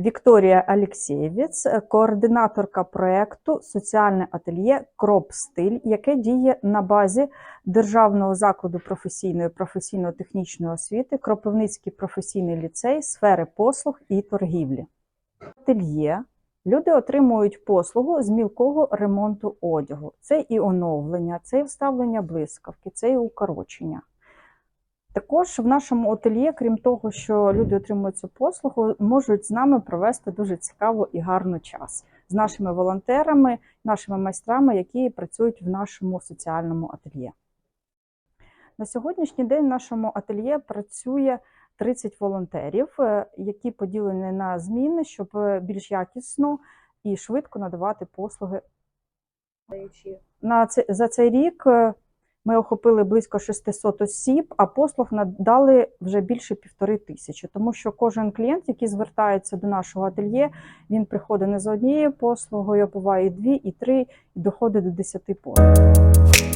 Вікторія Алєксєєвець, координаторка проєкту Соціальне ательє Кроп Стиль, яке діє на базі Державного закладу професійної професійно-технічної освіти Кропивницький професійний ліцей сфери послуг і торгівлі. Ательє люди отримують послугу з мілкого ремонту одягу. Це і оновлення, це і вставлення блискавки, це і укорочення. Також в нашому ательє, крім того, що люди отримують цю послугу, можуть з нами провести дуже цікаво і гарно час з нашими волонтерами, нашими майстрами, які працюють в нашому соціальному ательє. На сьогоднішній день в нашому ательє працює 30 волонтерів, е, які поділені на зміни, щоб більш якісно і швидко надавати послуги. На за цей рік е, ми охопили близько 600 осіб, а послуг надали вже більше півтори тисячі, тому що кожен клієнт, який звертається до нашого ательє, він приходить не за однією послугою, буває і дві, і три, і доходить до 10 послуг.